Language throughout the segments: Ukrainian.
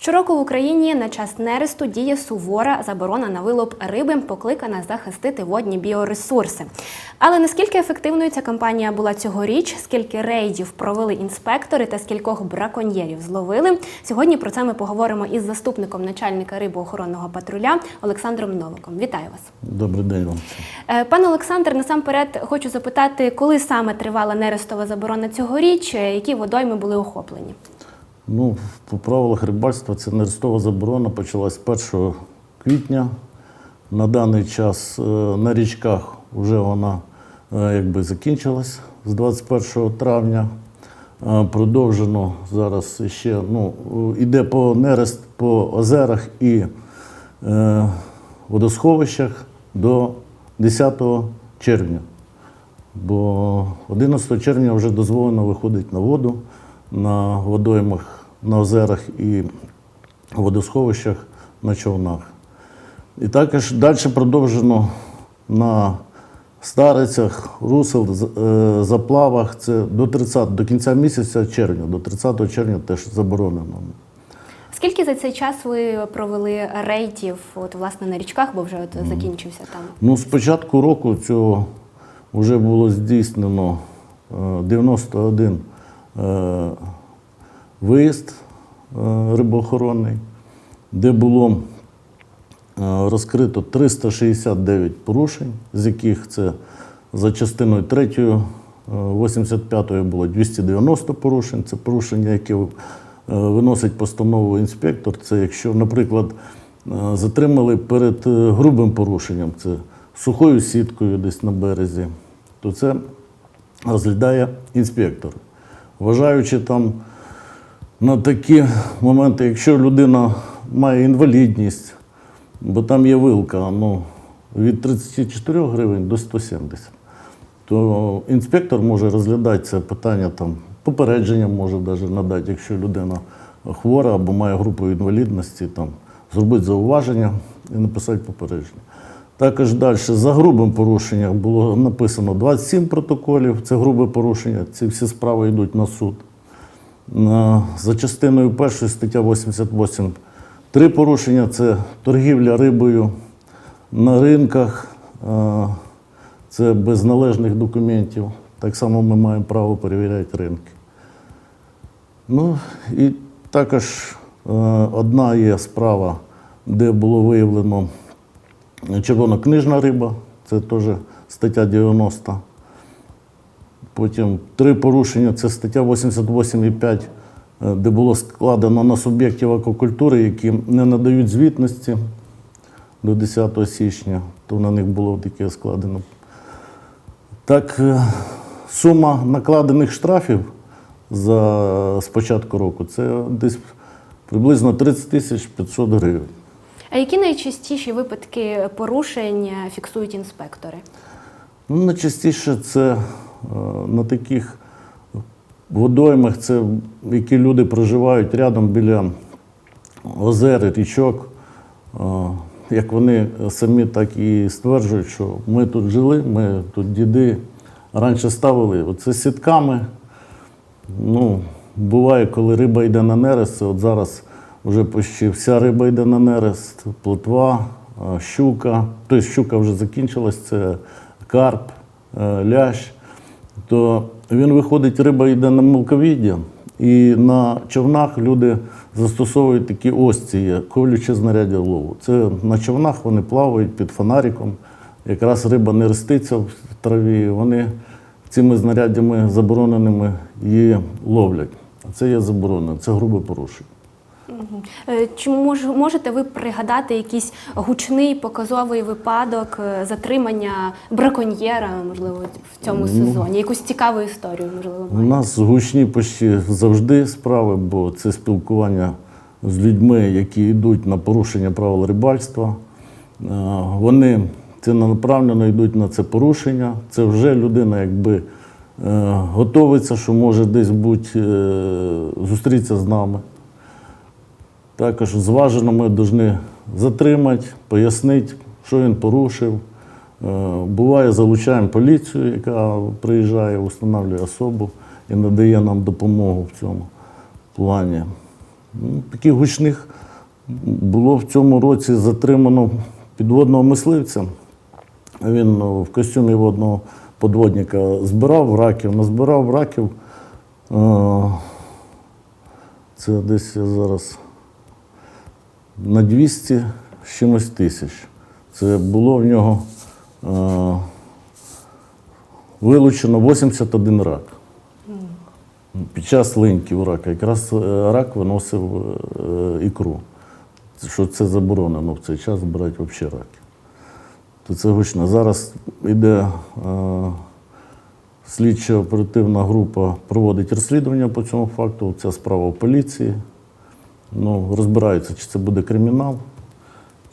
Щороку в Україні на час нересту діє сувора заборона на вилов риби, покликана захистити водні біоресурси. Але наскільки ефективною ця кампанія була цьогоріч, скільки рейдів провели інспектори та скількох браконьєрів зловили? Сьогодні про це ми поговоримо із заступником начальника рибоохоронного патруля Олександром Новиком. Вітаю вас. Добрий день вам. Е, Пане Олександр, насамперед хочу запитати, коли саме тривала нерестова заборона цьогоріч, е, які водойми були охоплені? Ну, по правилах рибальства це нерестова заборона почалась 1 квітня. На даний час е, на річках вже вона е, якби закінчилась з 21 травня. Е, Продовжено зараз ще ну, е, іде по нерест по озерах і е, водосховищах до 10 червня. Бо 11 червня вже дозволено виходити на воду на водоймах, на озерах і водосховищах на човнах. І також далі продовжено на старицях, русел, е, заплавах. Це до 30, до кінця місяця червня, до 30 червня теж заборонено. Скільки за цей час ви провели рейдів, от власне на річках, бо вже от закінчився там? Ну, з початку року цього вже було здійснено е, 91 е, виїзд е, рибоохоронний, де було е, розкрито 369 порушень, з яких це за частиною 3 85-ї було 290 порушень. Це порушення, яке е, виносить постанову інспектор. Це якщо, наприклад, е, затримали перед е, грубим порушенням, це сухою сіткою десь на березі, то це розглядає інспектор. Вважаючи там на такі моменти, якщо людина має інвалідність, бо там є вилка ну, від 34 гривень до 170, то інспектор може розглядати це питання там, попередження може навіть надати, якщо людина хвора або має групу інвалідності, там, зробити зауваження і написати попередження. Також далі за грубим порушенням було написано 27 протоколів, це грубе порушення, ці всі справи йдуть на суд. За частиною першої стаття 88 три порушення це торгівля рибою на ринках, е, це без належних документів. Так само ми маємо право перевіряти ринки. Ну і також е, одна є справа, де було виявлено червонокнижна риба, це теж стаття 90. Потім три порушення це стаття 88,5, е, де було складено на суб'єктів аквакультури, які не надають звітності до 10 січня, то на них було таке складено. Так, е, сума накладених штрафів за з початку року це десь приблизно 30 тисяч 500 гривень. А які найчастіші випадки порушень фіксують інспектори? Ну, найчастіше це на таких водоймах, це які люди проживають рядом біля озер, річок. Е, Як вони самі так і стверджують, що ми тут жили, ми тут діди раніше ставили оце сітками. Ну, буває, коли риба йде на нерест, от зараз вже почти вся риба йде на нерест, плотва, е, щука. Тобто щука вже закінчилась, це карп, е, лящ. То він виходить, риба йде на мелковіддя, і на човнах люди застосовують такі осці, є, ковлючі знаряддя лову. Це на човнах вони плавають під фонариком. Якраз риба не реститься в траві, вони цими знаряддями забороненими її ловлять. А це є заборонено, це грубе порушення. Е, Чи мож, можете ви пригадати якийсь гучний показовий випадок е, затримання браконьєра, можливо, в цьому сезоні? Якусь цікаву історію, можливо, У нас гучні почти завжди справи, бо це спілкування з людьми, які йдуть на порушення правил рибальства. Е, Вони ціленаправленно йдуть на це порушення. Це вже людина якби готовиться, що може десь бути зустрітися з нами. Також зважено ми повинні затримати, пояснити, що він порушив. Е, Буває, залучаємо поліцію, яка приїжджає, встановлює особу і надає нам допомогу в цьому плані. Ну, Таких гучних було в цьому році затримано підводного мисливця. Він ну, в костюмі водного подводника збирав раків, назбирав раків. Е, Це десь я зараз на 200 з чимось тисяч. Це було в нього е, вилучено 81 рак. Під час линьків рака. Якраз е, рак виносив е, ікру. Що це заборонено в цей час збирати взагалі раки. То це гучно. Зараз йде е, слідча оперативна група, проводить розслідування по цьому факту. Ця справа в поліції. Ну, розбираються, чи це буде кримінал,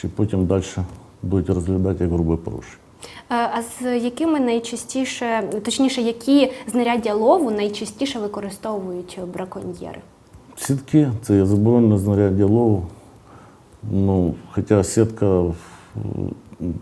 чи потім далі будуть розглядати як грубе порушення. Е, А з якими найчастіше, точніше, які знаряддя лову найчастіше використовують браконьєри? Сітки це є заборонене знаряддя лову. Ну, хоча сітка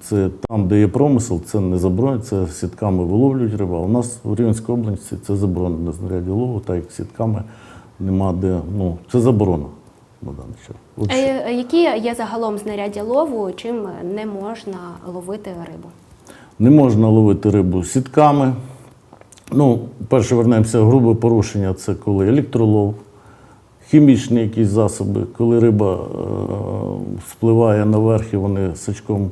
це там, де є промисел, це не заборонено, це сітками виловлюють риба. У нас в Рівненській області це заборонене знаряддя лову, так як сітками нема де. Ну, це заборона на даний час. От. Е, Які є загалом знаряддя лову, чим не можна ловити рибу? Не можна ловити рибу сітками. Ну, перше вернемося, грубе порушення це коли електролов, хімічні якісь засоби, коли риба е, спливає наверх і вони сачком,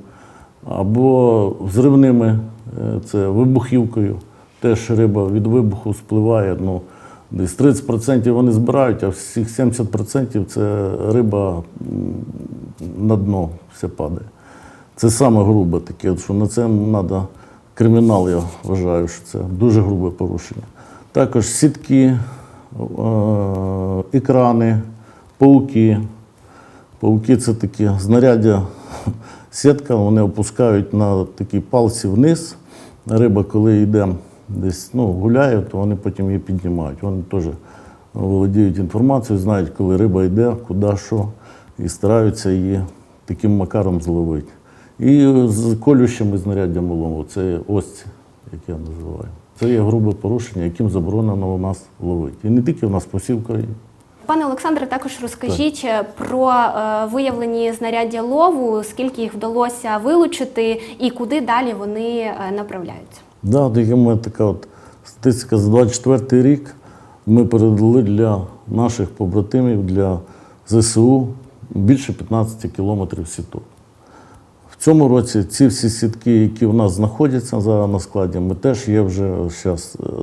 або взривними, е, це вибухівкою. Теж риба від вибуху спливає. Ну, десь 30% вони збирають, а всіх 70% це риба на дно все падає. Це саме грубе таке, що на це треба кримінал, я вважаю, що це дуже грубе порушення. Також сітки, екрани, пауки. Пауки це такі знаряддя, сітка, вони опускають на такі палці вниз. Риба, коли йде десь ну, гуляє, то вони потім її піднімають. Вони теж володіють інформацією, знають, коли риба йде, куди що, і стараються її таким макаром зловити. І з колющими знаряддями лову, це ось, як я називаю. Це є грубе порушення, яким заборонено у нас ловити. І не тільки у нас посівка є. Пане Олександре, також розкажіть е, про е, виявлені знаряддя лову, скільки їх вдалося вилучити і куди далі вони е, направляються. Да, яка така от статистика за 24 рік ми передали для наших побратимів, для ЗСУ більше 15 кілометрів сіток. В цьому році ці всі сітки, які в нас знаходяться зараз на складі, ми теж є вже е,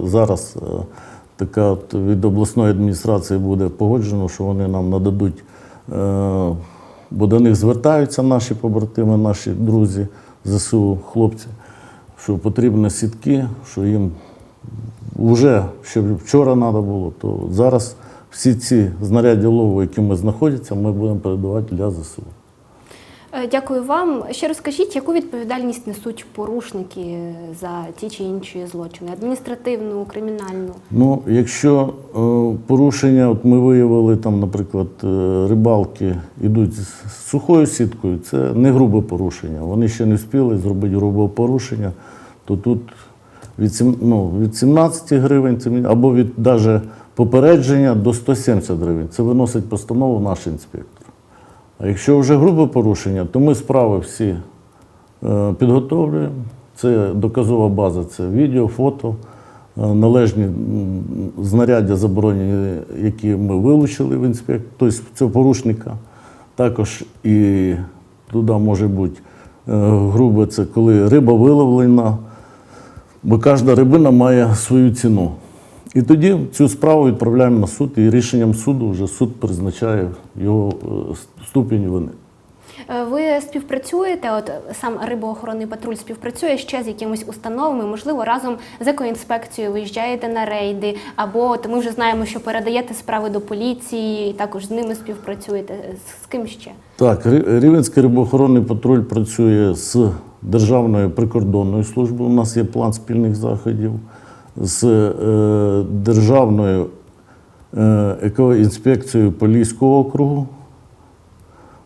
зараз е, така от від обласної адміністрації буде погоджено, що вони нам нададуть, е, бо до них звертаються наші побратими, наші друзі, ЗСУ, хлопці, що потрібні сітки, що їм вже ще вчора треба було, то зараз всі ці знаряддя лову, які ми знаходяться, ми будемо передавати для ЗСУ. Е, Дякую вам. Ще розкажіть, яку відповідальність несуть порушники за ті чи інші злочини? Адміністративну, кримінальну? Ну, якщо е, порушення, от ми виявили там, наприклад, е, рибалки йдуть з сухою сіткою, це не грубе порушення. Вони ще не встигли зробити грубе порушення, то тут від, ну, від 17 гривень або від даже попередження до 170 гривень. Це виносить постанову наш інспектор. А якщо вже грубе порушення, то ми справи всі е, підготовлюємо. Це доказова база, це відео, фото, е, належні знаряддя заборонені, які ми вилучили в інспект, тобто цього порушника. Також і туди може бути е, грубе, це коли риба виловлена, бо кожна рибина має свою ціну. І тоді цю справу відправляємо на суд, і рішенням суду вже суд призначає його е, ступінь вини. Е, Ви співпрацюєте, от сам рибоохоронний патруль співпрацює ще з якимись установами, можливо, разом з екоінспекцією виїжджаєте на рейди, або от ми вже знаємо, що передаєте справи до поліції, і також з ними співпрацюєте. З ким ще? Так, Рі- Рівенський рибоохоронний патруль працює з Державною прикордонною службою. У нас є план спільних заходів, з е, Державною е, екоінспекцією Поліського округу,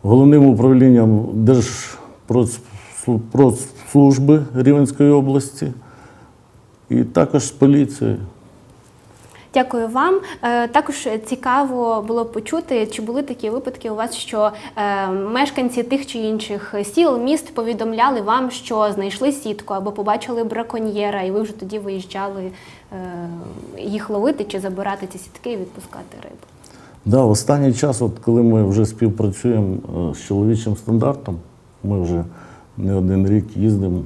головним управлінням Держпродслужби Рівенської області і також з поліцією. Дякую вам. Е, Також цікаво було почути, чи були такі випадки у вас, що е, мешканці тих чи інших сіл, міст повідомляли вам, що знайшли сітку або побачили браконьєра, і ви вже тоді виїжджали е, їх ловити чи забирати ці сітки і відпускати рибу. Да, в останній час, от коли ми вже співпрацюємо з чоловічим стандартом, ми вже не один рік їздимо,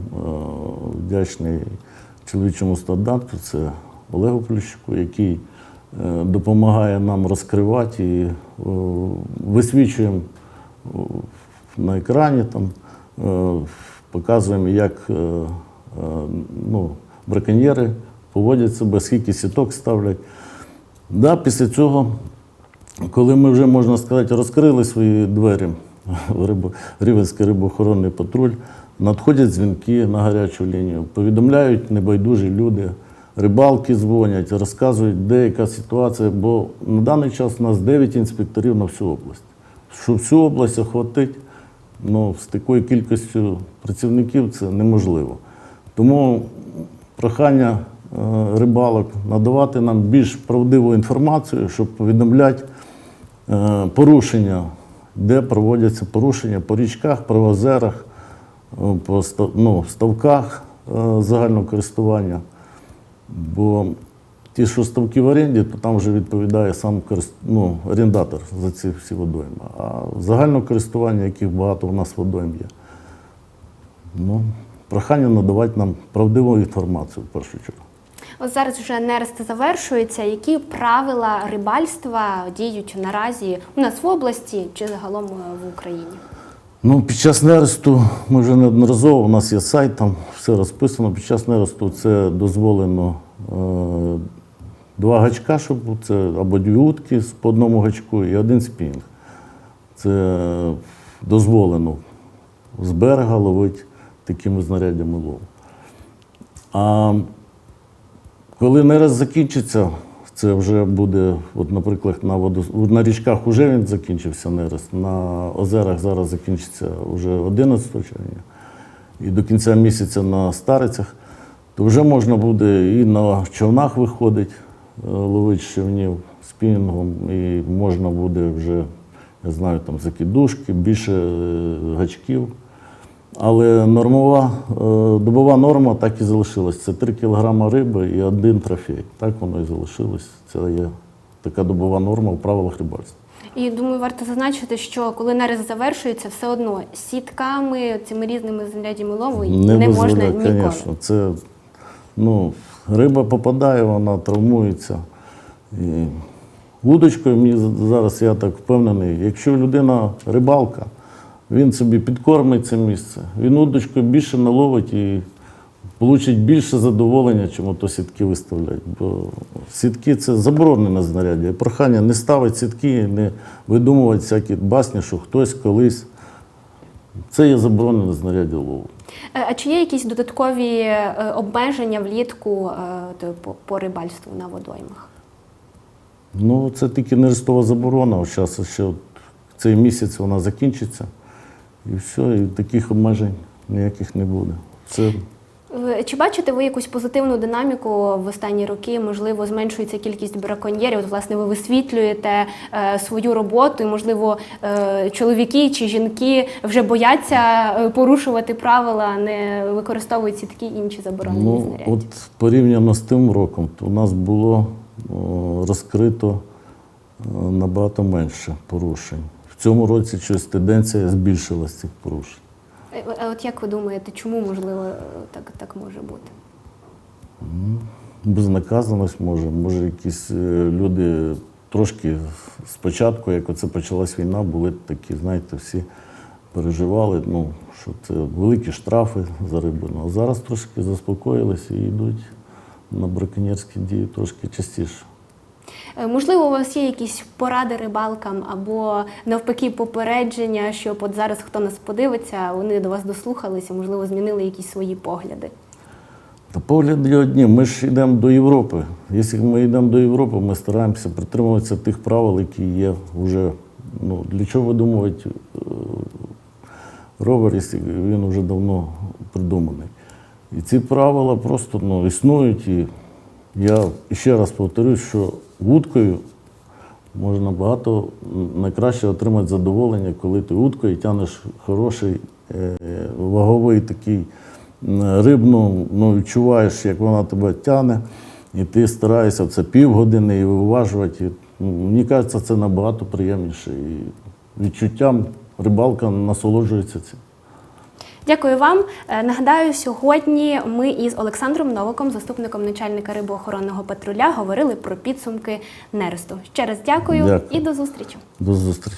вдячний чоловічому стандарту, це Олегу Плющуку, який е, допомагає нам розкривати і е, висвічуємо е, на екрані, там, показуємо, як ну, браконьєри поводять себе, скільки сіток ставлять. Да, після цього коли ми вже, можна сказати, розкрили свої двері в Рівенський рибоохоронний патруль, надходять дзвінки на гарячу лінію, повідомляють небайдужі люди, рибалки дзвонять, розказують, де яка ситуація, бо на даний час у нас 9 інспекторів на всю область. Щоб всю область охватити, ну, з такою кількістю працівників це неможливо. Тому прохання е, рибалок надавати нам більш правдиву інформацію, щоб повідомляти е, порушення, де проводяться порушення по річках, по озерах, е, по ну, ставках загального користування. Бо ті, що ставки в оренді, то там вже відповідає сам ну, орендатор за ці всі водойми. А загального користування, яких багато у нас водойм є. Ну, прохання надавати нам правдиву інформацію в першу чергу. От зараз вже нерест завершується. Які правила рибальства діють наразі у нас в області чи загалом е, в Україні? Ну, під час нересту ми вже неодноразово, у нас є сайт, там все розписано. Під час нересту це дозволено е, два гачка, щоб це або дві утки по одному гачку і один спінг. Це дозволено з берега ловити такими знаряддями лову. А коли нерест закінчиться, це вже буде, от, наприклад, на воду на річках вже він закінчився нерест, на озерах зараз закінчиться вже 11 червня. І до кінця місяця на старицях, то вже можна буде і на човнах виходить, е, ловити човнів спінінгом, і можна буде вже, я знаю, там закидушки, більше е, гачків. Але нормова, е, добова норма так і залишилась. Це 3 кг риби і один трофей. Так воно і залишилось. Це є така добова норма в правилах рибальства. І думаю, варто зазначити, що коли нерест завершується, все одно сітками, цими різними знаряддями лову не, можна дозволяє, ніколи. Звісно, це ну, риба попадає, вона травмується. І вудочкою мені зараз я так впевнений, якщо людина рибалка, він собі підкормить це місце, він удочкою більше наловить і получить більше задоволення, чим то сітки виставляють. Бо сітки це заборонене знаряддя. Прохання не ставити сітки, не видумувати всякі басні, що хтось колись. Це є заборонене знаряддя лову. Е, А чи є якісь додаткові е, обмеження влітку е, по, рибальству на водоймах? Ну, це тільки нерестова заборона. Зараз ще цей місяць вона закінчиться. І все, і таких обмежень ніяких не буде. Це Е, Чи бачите ви якусь позитивну динаміку в останні роки? Можливо, зменшується кількість браконьєрів. От, власне, ви висвітлюєте е, свою роботу, і можливо, е, чоловіки чи жінки вже бояться е, порушувати правила, не використовують сітки і інші заборонені ну, знаряддя. от порівняно з тим роком, то у нас було о, розкрито о, набагато менше порушень. Цьому році щось тенденція збільшилась цих порушень. Е, А от як ви думаєте, чому можливо е, так, так може бути? Безнаказаність може, може якісь е, люди трошки спочатку, як оце почалась війна, були такі, знаєте, всі переживали, ну, що це великі штрафи за рибину. А зараз трошки заспокоїлися і йдуть на браконьєрські дії трошки частіше. Е, Можливо, у вас є якісь поради рибалкам або навпаки попередження, щоб от зараз хто нас подивиться, вони до вас дослухалися, можливо, змінили якісь свої погляди. Та погляди одні, ми ж йдемо до Європи. Якщо ми йдемо до Європи, ми стараємося притримуватися тих правил, які є вже. Ну, для чого видумувати е, ровер, якщо він вже давно придуманий. І ці правила просто ну, існують і Я ще раз повторюсь, що вудкою можна багато найкраще отримати задоволення, коли ти вудкою тягнеш хороший е, ваговий такий рибну, ну, відчуваєш, як вона тебе тягне, і ти стараєшся це півгодини і виважувати. Мені кажеться, це набагато приємніше. І відчуттям рибалка насолоджується цим. Дякую вам. Е, Нагадаю, сьогодні ми із Олександром Новиком, заступником начальника рибоохоронного патруля, говорили про підсумки нересту. Ще раз дякую Дякую. і до зустрічі. До зустрічі.